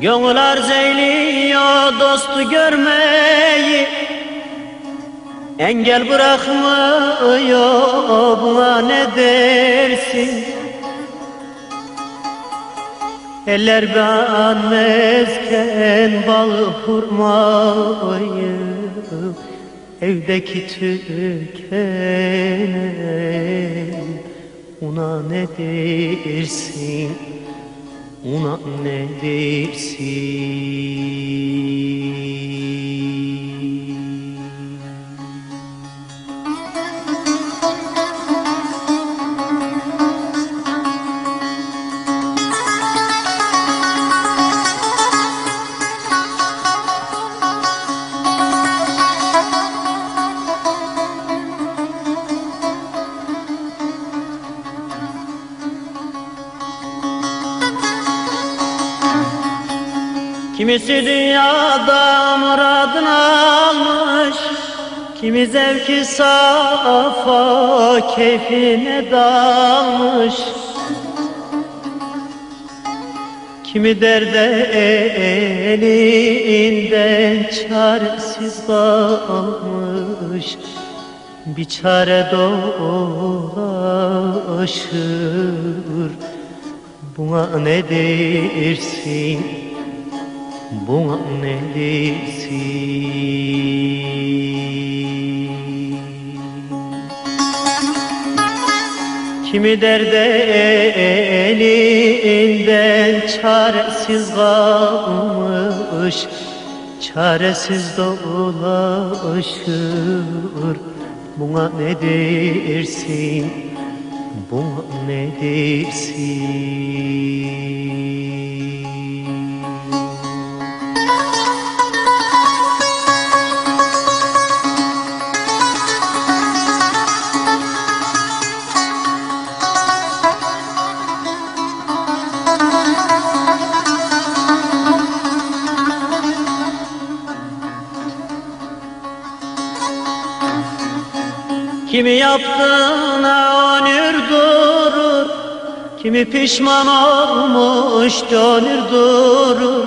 Gönül arz dostu görmeyi. Engel bırakmıyor buna ne dersin? Eller beğenmezken bal hurmayı Evdeki tükene Una ne dersin Una ne Kimisi dünyada muradını almış Kimi zevki safa keyfine dalmış. Kimi derde elinden çaresiz kalmış Bir çare dolaşır Buna ne dersin Buna ne dersin Kimi derde elinden çaresiz kalmış Çaresiz dolaşır. Buna ne dersin Buna ne dersin Kimi yaptığına onur durur Kimi pişman olmuş dönür durur.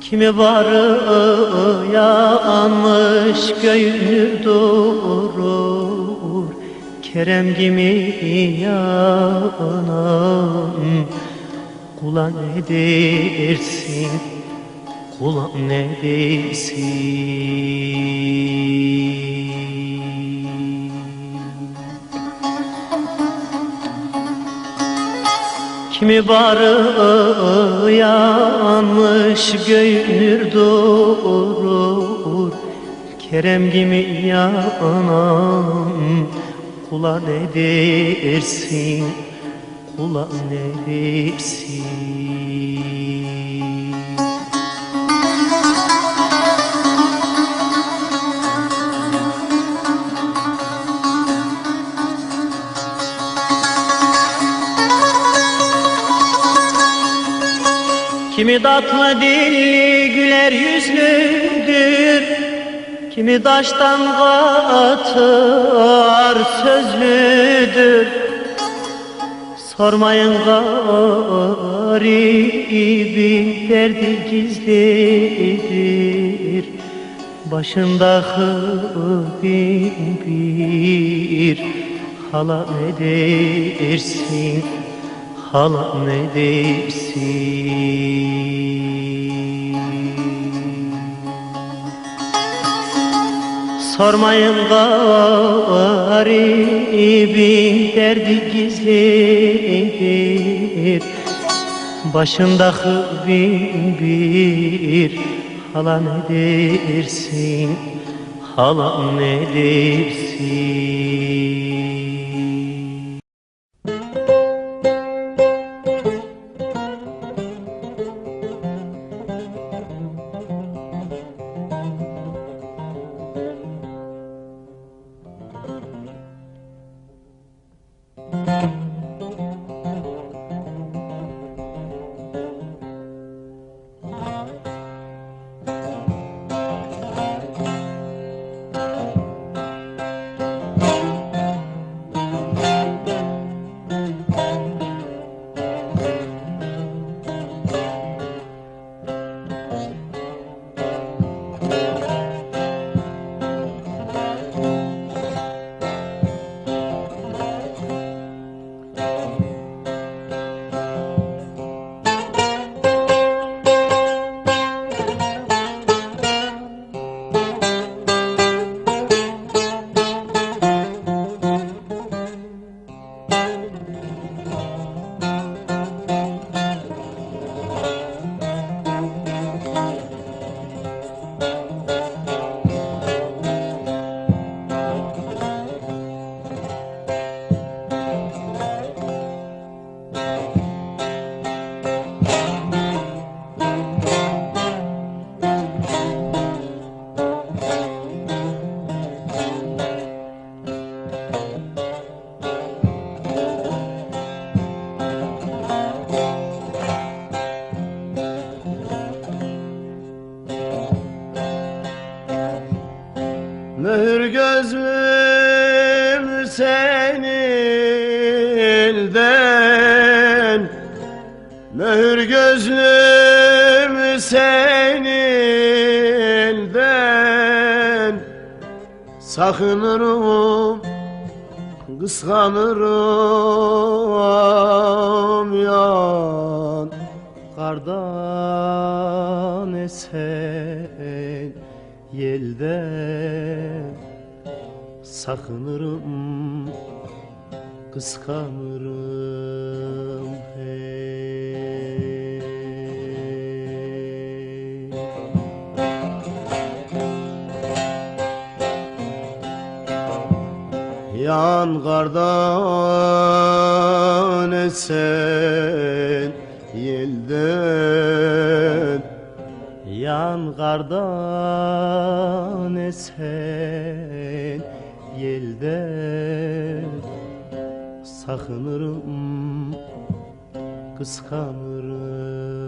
Kimi varı yanmış göğünür durur Kerem gibi yanan Kula ne dersin Kula ne dersin Kimi barı yanmış göğünür durur. Kerem gibi yanan Kula ne dersin? Kula ne dersin Kimi tatlı dilli güler yüzlüdür Kimi taştan katar sözlüdür. Sormayın garibin derdi gizlidir Başındaki bin bir hala ne dersin Hala ne dersin? Sormayın garibin derdi gizlidir. Başındaki bin bir hala ne dersin? Hala Mühür gözlüm sen elden. Mühür gözlüm sen elden. Sakınırım kıskanırım yan Kardan esen yelden Sakınırım kıskanırım hey. Yan kardan esen Yan kardan esen yelden Sakınırım kıskanırım